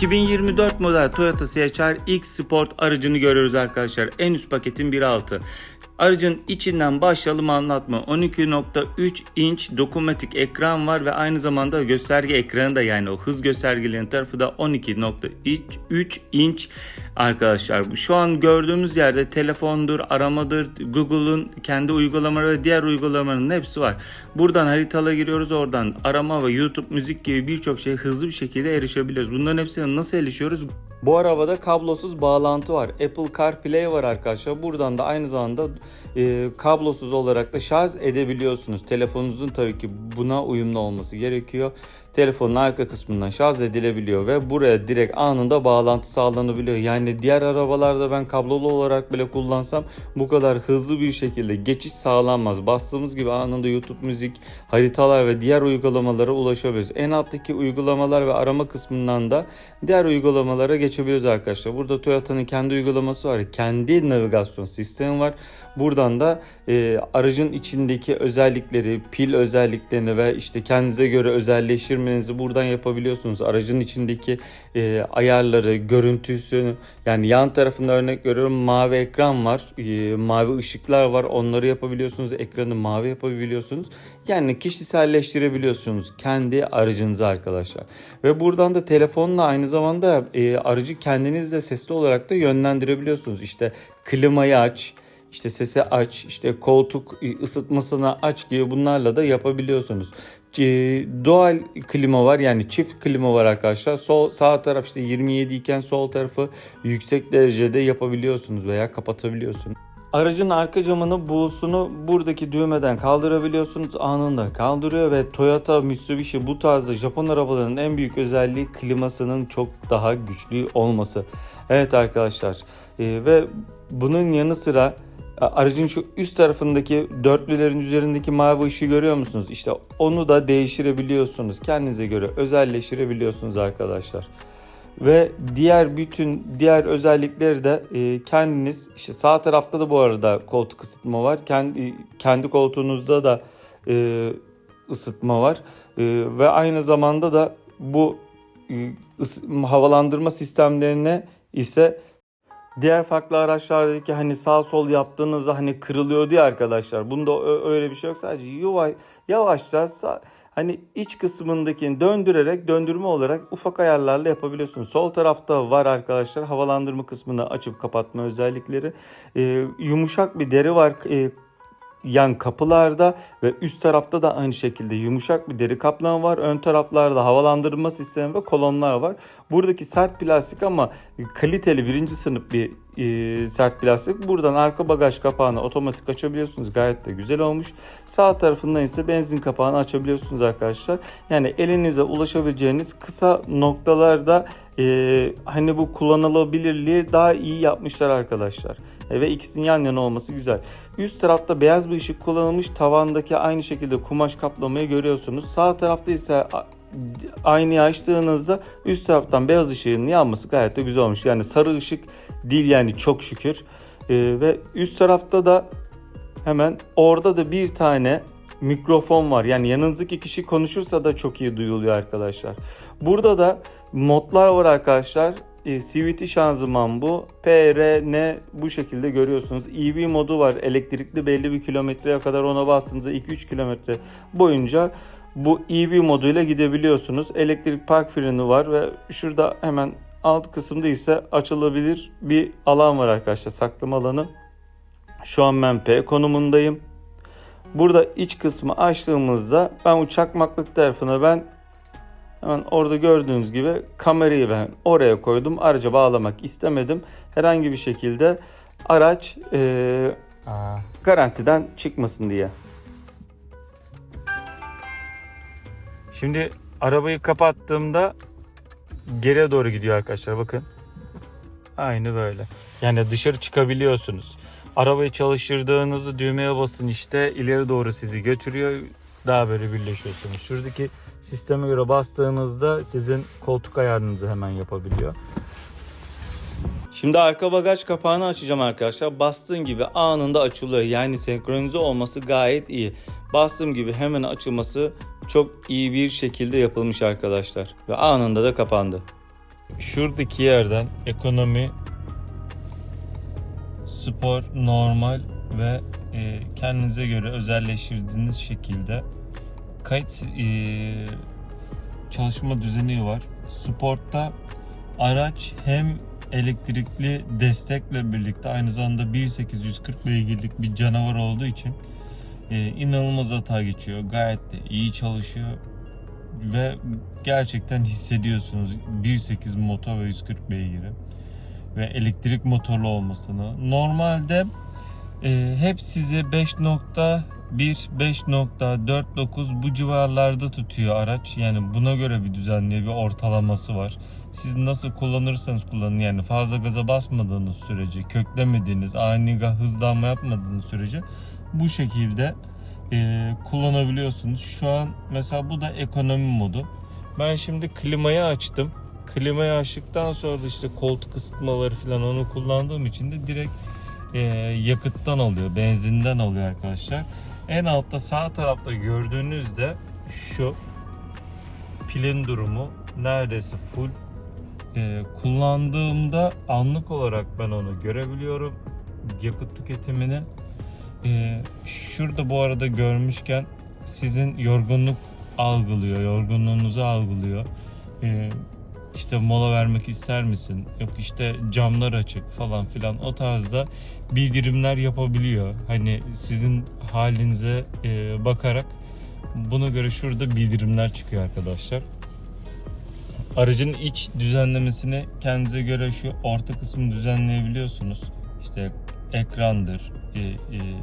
2024 model Toyota CHR X Sport aracını görüyoruz arkadaşlar. En üst paketin 1.6. Aracın içinden başlayalım anlatma. 12.3 inç dokunmatik ekran var ve aynı zamanda gösterge ekranı da yani o hız göstergelerinin tarafı da 12.3 inç arkadaşlar. Şu an gördüğümüz yerde telefondur, aramadır, Google'un kendi uygulamaları ve diğer uygulamaların hepsi var. Buradan haritalara giriyoruz oradan arama ve YouTube müzik gibi birçok şey hızlı bir şekilde erişebiliyoruz. Bunların hepsine nasıl erişiyoruz? Bu arabada kablosuz bağlantı var. Apple CarPlay var arkadaşlar. Buradan da aynı zamanda e, kablosuz olarak da şarj edebiliyorsunuz. Telefonunuzun tabii ki buna uyumlu olması gerekiyor. Telefonun arka kısmından şarj edilebiliyor ve buraya direkt anında bağlantı sağlanabiliyor. Yani diğer arabalarda ben kablolu olarak bile kullansam bu kadar hızlı bir şekilde geçiş sağlanmaz. Bastığımız gibi anında YouTube müzik, haritalar ve diğer uygulamalara ulaşabiliyoruz. En alttaki uygulamalar ve arama kısmından da diğer uygulamalara geçebiliyoruz arkadaşlar. Burada Toyota'nın kendi uygulaması var. Kendi navigasyon sistemi var. Buradan da e, aracın içindeki özellikleri, pil özelliklerini ve işte kendinize göre özelleştirmenizi buradan yapabiliyorsunuz. Aracın içindeki e, ayarları, görüntüsünü yani yan tarafında örnek veriyorum mavi ekran var, e, mavi ışıklar var. Onları yapabiliyorsunuz. Ekranı mavi yapabiliyorsunuz. Yani kişiselleştirebiliyorsunuz kendi aracınızı arkadaşlar. Ve buradan da telefonla aynı zamanda e, aracı kendiniz de sesli olarak da yönlendirebiliyorsunuz. İşte klimayı aç, işte sesi aç, işte koltuk ısıtmasını aç gibi bunlarla da yapabiliyorsunuz. E, Doğal klima var yani çift klima var arkadaşlar. Sol sağ taraf işte 27 iken sol tarafı yüksek derecede yapabiliyorsunuz veya kapatabiliyorsunuz. Aracın arka camını buğusunu buradaki düğmeden kaldırabiliyorsunuz. Anında kaldırıyor ve Toyota, Mitsubishi bu tarzda Japon arabalarının en büyük özelliği klimasının çok daha güçlü olması. Evet arkadaşlar e, ve bunun yanı sıra aracın şu üst tarafındaki dörtlülerin üzerindeki mavi ışığı görüyor musunuz? İşte onu da değiştirebiliyorsunuz. Kendinize göre özelleştirebiliyorsunuz arkadaşlar ve diğer bütün diğer özellikleri de e, kendiniz işte sağ tarafta da bu arada koltuk ısıtma var. Kendi kendi koltuğunuzda da e, ısıtma var. E, ve aynı zamanda da bu havalandırma sistemlerine ise diğer farklı araçlardaki hani sağ sol yaptığınızda hani kırılıyor diye arkadaşlar. Bunda öyle bir şey yok. Sadece yavaş yavaşça sağ, hani iç kısmındakini döndürerek döndürme olarak ufak ayarlarla yapabiliyorsunuz. Sol tarafta var arkadaşlar havalandırma kısmını açıp kapatma özellikleri. Ee, yumuşak bir deri var. Ee, yan kapılarda ve üst tarafta da aynı şekilde yumuşak bir deri kaplama var. Ön taraflarda havalandırma sistemi ve kolonlar var. Buradaki sert plastik ama kaliteli birinci sınıf bir e, sert plastik. Buradan arka bagaj kapağını otomatik açabiliyorsunuz. Gayet de güzel olmuş. Sağ tarafından ise benzin kapağını açabiliyorsunuz arkadaşlar. Yani elinize ulaşabileceğiniz kısa noktalarda e, hani bu kullanılabilirliği daha iyi yapmışlar arkadaşlar. Ve ikisinin yan yana olması güzel. Üst tarafta beyaz bir ışık kullanılmış. Tavandaki aynı şekilde kumaş kaplamayı görüyorsunuz. Sağ tarafta ise aynayı açtığınızda üst taraftan beyaz ışığın yanması gayet de güzel olmuş. Yani sarı ışık değil yani çok şükür. Ee, ve üst tarafta da hemen orada da bir tane mikrofon var. Yani yanınızdaki kişi konuşursa da çok iyi duyuluyor arkadaşlar. Burada da modlar var arkadaşlar. E, CVT şanzıman bu. PRN bu şekilde görüyorsunuz. EV modu var. Elektrikli belli bir kilometreye kadar ona bastığınızda 2-3 kilometre boyunca bu EV moduyla gidebiliyorsunuz. Elektrik park freni var ve şurada hemen alt kısımda ise açılabilir bir alan var arkadaşlar. Saklama alanı. Şu an ben P konumundayım. Burada iç kısmı açtığımızda ben uçakmaklık tarafına ben Hemen orada gördüğünüz gibi kamerayı ben oraya koydum. Araca bağlamak istemedim. Herhangi bir şekilde araç e, garantiden çıkmasın diye. Şimdi arabayı kapattığımda geriye doğru gidiyor arkadaşlar bakın. Aynı böyle. Yani dışarı çıkabiliyorsunuz. Arabayı çalıştırdığınızı düğmeye basın işte ileri doğru sizi götürüyor. Daha böyle birleşiyorsunuz. Şuradaki sisteme göre bastığınızda sizin koltuk ayarınızı hemen yapabiliyor. Şimdi arka bagaj kapağını açacağım arkadaşlar. Bastığın gibi anında açılıyor. Yani senkronize olması gayet iyi. Bastığım gibi hemen açılması çok iyi bir şekilde yapılmış arkadaşlar. Ve anında da kapandı. şuradaki yerden ekonomi, spor, normal ve e, kendinize göre özelleştirdiğiniz şekilde kayıt e, çalışma düzeni var. Sportta araç hem elektrikli destekle birlikte aynı zamanda 1.840 beygirlik bir canavar olduğu için e, inanılmaz hata geçiyor. Gayet de iyi çalışıyor ve gerçekten hissediyorsunuz 1.8 motor ve 140 beygiri ve elektrik motorlu olmasını. Normalde e, hep sizi 5.1 5.49 bu civarlarda tutuyor araç. Yani buna göre bir düzenli bir ortalaması var. Siz nasıl kullanırsanız kullanın yani fazla gaza basmadığınız sürece, köklemediğiniz, ani hızlanma yapmadığınız sürece bu şekilde e, kullanabiliyorsunuz. Şu an mesela bu da ekonomi modu. Ben şimdi klimayı açtım. Klimayı açtıktan sonra da işte koltuk ısıtmaları falan onu kullandığım için de direkt e, yakıttan alıyor, benzinden alıyor arkadaşlar. En altta sağ tarafta gördüğünüzde şu pilin durumu neredeyse full. E, kullandığımda anlık olarak ben onu görebiliyorum. Yakıt tüketimini. E, şurada bu arada görmüşken sizin yorgunluk algılıyor, yorgunluğunuzu algılıyor. E, işte mola vermek ister misin? Yok işte camlar açık falan filan o tarzda bildirimler yapabiliyor. Hani sizin halinize e, bakarak buna göre şurada bildirimler çıkıyor arkadaşlar. Aracın iç düzenlemesini kendinize göre şu orta kısmını düzenleyebiliyorsunuz. İşte ekrandır, e, e,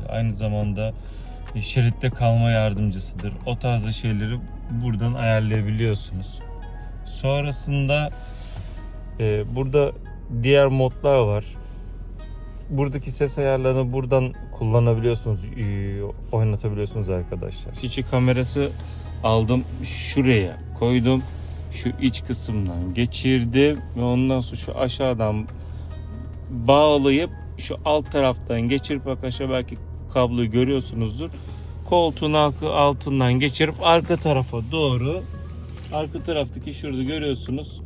aynı zamanda şeritte kalma yardımcısıdır. O tarzda şeyleri buradan ayarlayabiliyorsunuz. Sonrasında e, burada diğer modlar var. Buradaki ses ayarlarını buradan kullanabiliyorsunuz, e, oynatabiliyorsunuz arkadaşlar. İçi kamerası aldım şuraya koydum. Şu iç kısımdan geçirdim ve ondan sonra şu aşağıdan bağlayıp şu alt taraftan geçirip arkadaşlar belki kabloyu görüyorsunuzdur. Koltuğun altı- altından geçirip arka tarafa doğru arka taraftaki şurada görüyorsunuz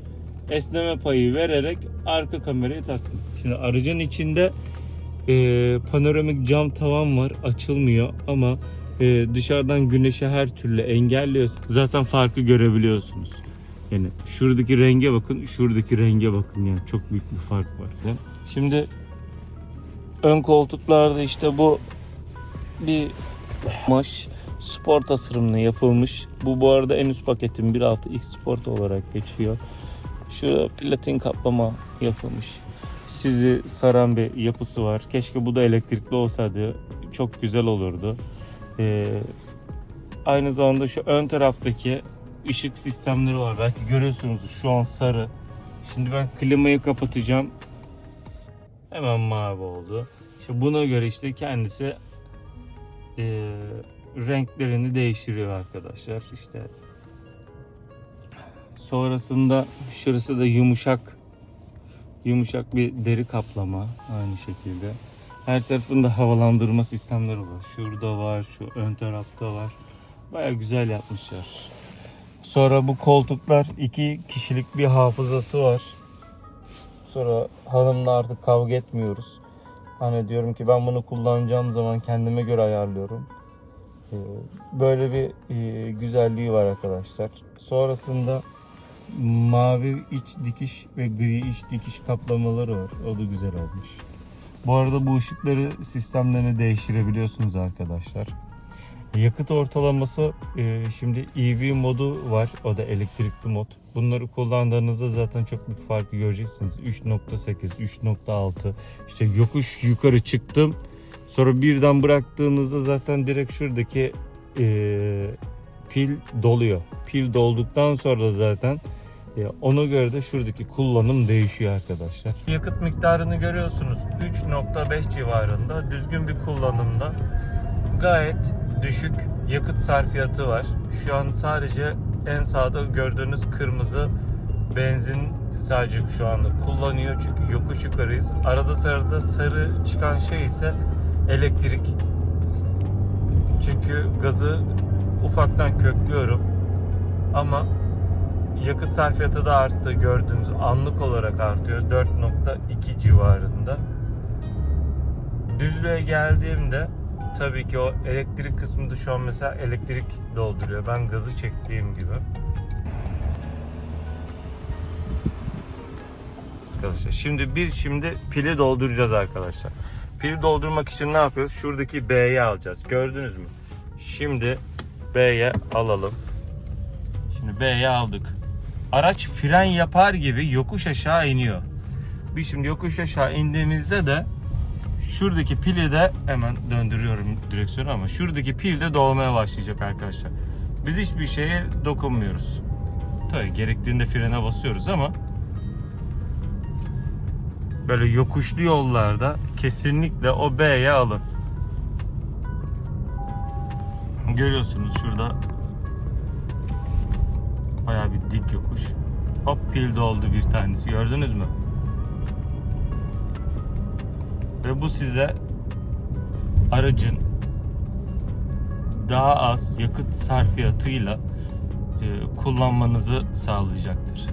esneme payı vererek arka kamerayı taktım. Şimdi aracın içinde e, panoramik cam tavan var açılmıyor ama e, dışarıdan güneşi her türlü engelliyor. Zaten farkı görebiliyorsunuz. Yani şuradaki renge bakın, şuradaki renge bakın yani çok büyük bir fark var. Şimdi ön koltuklarda işte bu bir kumaş spor tasarımlı yapılmış. Bu bu arada en üst paketin 1.6 X Sport olarak geçiyor. Şu platin kaplama yapılmış. Sizi saran bir yapısı var. Keşke bu da elektrikli olsaydı çok güzel olurdu. Ee, aynı zamanda şu ön taraftaki ışık sistemleri var. Belki görüyorsunuz şu an sarı. Şimdi ben klimayı kapatacağım. Hemen mavi oldu. İşte buna göre işte kendisi e, renklerini değiştiriyor arkadaşlar. İşte sonrasında şurası da yumuşak yumuşak bir deri kaplama aynı şekilde. Her tarafında havalandırma sistemleri var. Şurada var, şu ön tarafta var. Baya güzel yapmışlar. Sonra bu koltuklar iki kişilik bir hafızası var. Sonra hanımla artık kavga etmiyoruz. Hani diyorum ki ben bunu kullanacağım zaman kendime göre ayarlıyorum. Ee, Böyle bir e, güzelliği var arkadaşlar. Sonrasında mavi iç dikiş ve gri iç dikiş kaplamaları var. O da güzel olmuş. Bu arada bu ışıkları sistemlerini değiştirebiliyorsunuz arkadaşlar. Yakıt ortalaması e, şimdi EV modu var. O da elektrikli mod. Bunları kullandığınızda zaten çok büyük farkı göreceksiniz. 3.8, 3.6 işte yokuş yukarı çıktım. Sonra birden bıraktığınızda zaten direkt şuradaki e, pil doluyor. Pil dolduktan sonra zaten e, ona göre de şuradaki kullanım değişiyor arkadaşlar. Yakıt miktarını görüyorsunuz 3.5 civarında düzgün bir kullanımda gayet düşük yakıt sarfiyatı var. Şu an sadece en sağda gördüğünüz kırmızı benzin sadece şu anda kullanıyor çünkü yokuş yukarıyız. Arada sırada sarı çıkan şey ise elektrik. Çünkü gazı ufaktan köklüyorum ama yakıt sarfiyatı da arttı. Gördüğünüz anlık olarak artıyor. 4.2 civarında. Düzlüğe geldiğimde tabii ki o elektrik kısmı da şu an mesela elektrik dolduruyor. Ben gazı çektiğim gibi. Arkadaşlar şimdi biz şimdi pili dolduracağız arkadaşlar. Pili doldurmak için ne yapıyoruz? Şuradaki B'yi alacağız. Gördünüz mü? Şimdi B'ye alalım. Şimdi B'ye aldık. Araç fren yapar gibi yokuş aşağı iniyor. Biz şimdi yokuş aşağı indiğimizde de şuradaki pili de hemen döndürüyorum direksiyonu ama şuradaki pil de dolmaya başlayacak arkadaşlar. Biz hiçbir şeye dokunmuyoruz. Tabii gerektiğinde frene basıyoruz ama böyle yokuşlu yollarda kesinlikle o B'ye alın. Görüyorsunuz şurada bayağı bir dik yokuş. Hop pil doldu bir tanesi gördünüz mü? Ve bu size aracın daha az yakıt sarfiyatıyla e, kullanmanızı sağlayacaktır.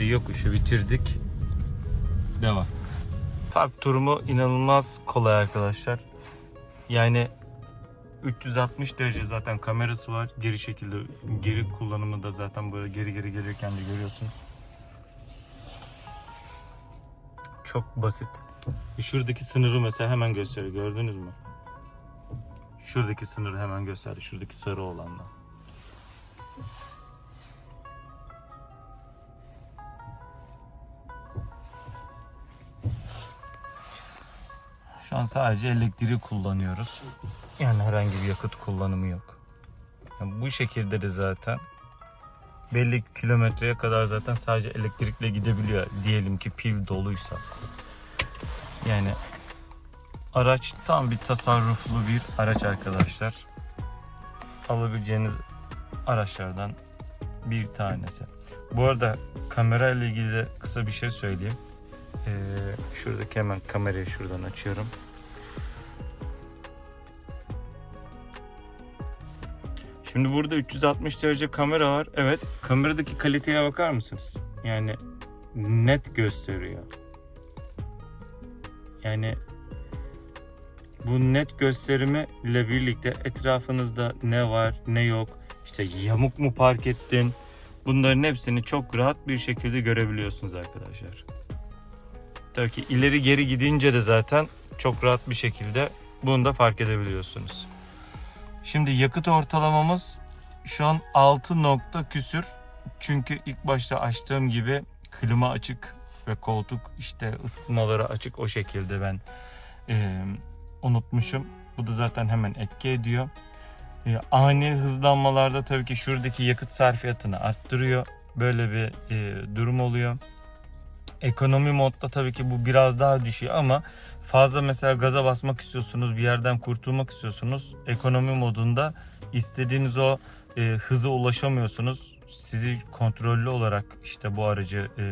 Ve yokuşu bitirdik. Devam. Park turumu inanılmaz kolay arkadaşlar. Yani 360 derece zaten kamerası var. Geri şekilde geri kullanımı da zaten böyle geri geri gelirken de görüyorsunuz. Çok basit. Şuradaki sınırı mesela hemen gösteriyor. Gördünüz mü? Şuradaki sınırı hemen gösterdi. Şuradaki sarı olanla. Şu an sadece elektriği kullanıyoruz. Yani herhangi bir yakıt kullanımı yok. Yani bu şekilde de zaten belli kilometreye kadar zaten sadece elektrikle gidebiliyor. Diyelim ki pil doluysa. Yani araç tam bir tasarruflu bir araç arkadaşlar. Alabileceğiniz araçlardan bir tanesi. Bu arada kamera ile ilgili de kısa bir şey söyleyeyim. Ee, şuradaki hemen kamerayı şuradan açıyorum. Şimdi burada 360 derece kamera var. Evet, kameradaki kaliteye bakar mısınız? Yani net gösteriyor. Yani bu net gösterimi ile birlikte etrafınızda ne var, ne yok, işte yamuk mu park ettin, bunların hepsini çok rahat bir şekilde görebiliyorsunuz arkadaşlar. Tabii ki ileri geri gidince de zaten çok rahat bir şekilde bunu da fark edebiliyorsunuz. Şimdi yakıt ortalamamız şu an 6 nokta küsür. Çünkü ilk başta açtığım gibi klima açık ve koltuk işte ısıtmaları açık o şekilde ben e, unutmuşum. Bu da zaten hemen etki ediyor. E, ani hızlanmalarda tabii ki şuradaki yakıt sarfiyatını arttırıyor. Böyle bir e, durum oluyor. Ekonomi modda tabii ki bu biraz daha düşüyor ama fazla mesela gaza basmak istiyorsunuz, bir yerden kurtulmak istiyorsunuz. Ekonomi modunda istediğiniz o e, hıza ulaşamıyorsunuz. Sizi kontrollü olarak işte bu aracı e,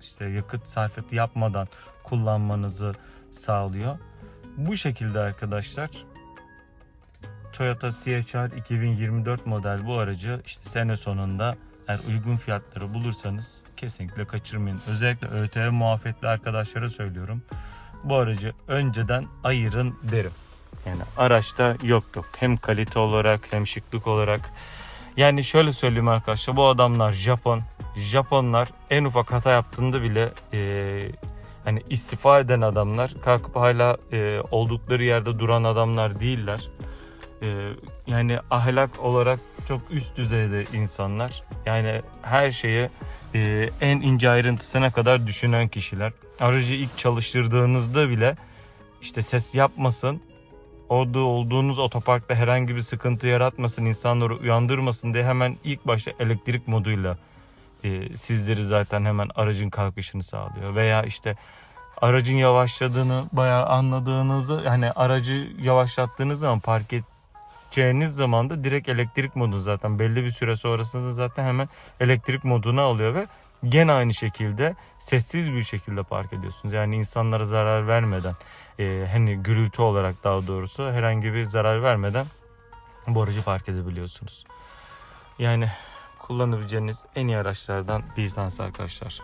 işte yakıt sarfiyatı yapmadan kullanmanızı sağlıyor. Bu şekilde arkadaşlar Toyota CHR 2024 model bu aracı işte sene sonunda eğer uygun fiyatları bulursanız kesinlikle kaçırmayın. Özellikle ÖTV muafiyetli arkadaşlara söylüyorum. Bu aracı önceden ayırın derim. Yani araçta yok yok. Hem kalite olarak hem şıklık olarak. Yani şöyle söyleyeyim arkadaşlar bu adamlar Japon. Japonlar en ufak hata yaptığında bile eee, hani istifa eden adamlar kalkıp hala eee, oldukları yerde duran adamlar değiller. Eee, yani ahlak olarak çok üst düzeyde insanlar. Yani her şeyi eee, en ince ayrıntısına kadar düşünen kişiler. Aracı ilk çalıştırdığınızda bile işte ses yapmasın, orada olduğunuz otoparkta herhangi bir sıkıntı yaratmasın, insanları uyandırmasın diye hemen ilk başta elektrik moduyla e, sizleri zaten hemen aracın kalkışını sağlıyor. Veya işte aracın yavaşladığını bayağı anladığınızı hani aracı yavaşlattığınız zaman park edeceğiniz zaman da direkt elektrik modu zaten belli bir süre sonrasında zaten hemen elektrik moduna alıyor ve gene aynı şekilde sessiz bir şekilde park ediyorsunuz. Yani insanlara zarar vermeden e, hani gürültü olarak daha doğrusu herhangi bir zarar vermeden bu aracı park edebiliyorsunuz. Yani kullanabileceğiniz en iyi araçlardan bir tanesi arkadaşlar.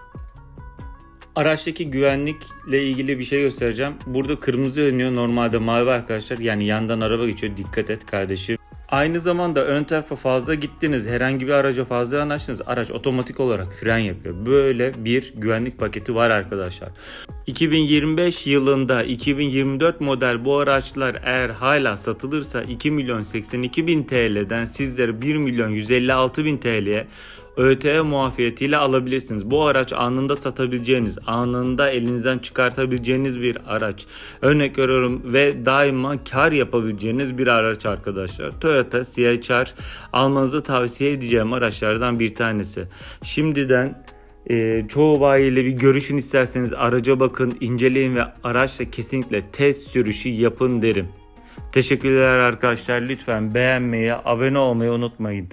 Araçtaki güvenlikle ilgili bir şey göstereceğim. Burada kırmızı yanıyor normalde mavi arkadaşlar. Yani yandan araba geçiyor dikkat et kardeşim. Aynı zamanda ön tarafa fazla gittiniz, herhangi bir araca fazla yanaştınız, araç otomatik olarak fren yapıyor. Böyle bir güvenlik paketi var arkadaşlar. 2025 yılında 2024 model bu araçlar eğer hala satılırsa 2 milyon 82 bin TL'den sizlere 1 milyon 156 bin TL'ye ÖTV muafiyetiyle alabilirsiniz. Bu araç anında satabileceğiniz, anında elinizden çıkartabileceğiniz bir araç. Örnek veriyorum ve daima kar yapabileceğiniz bir araç arkadaşlar. Toyota CHR almanızı tavsiye edeceğim araçlardan bir tanesi. Şimdiden e, çoğu bayiyle bir görüşün isterseniz araca bakın, inceleyin ve araçla kesinlikle test sürüşü yapın derim. Teşekkürler arkadaşlar. Lütfen beğenmeyi, abone olmayı unutmayın.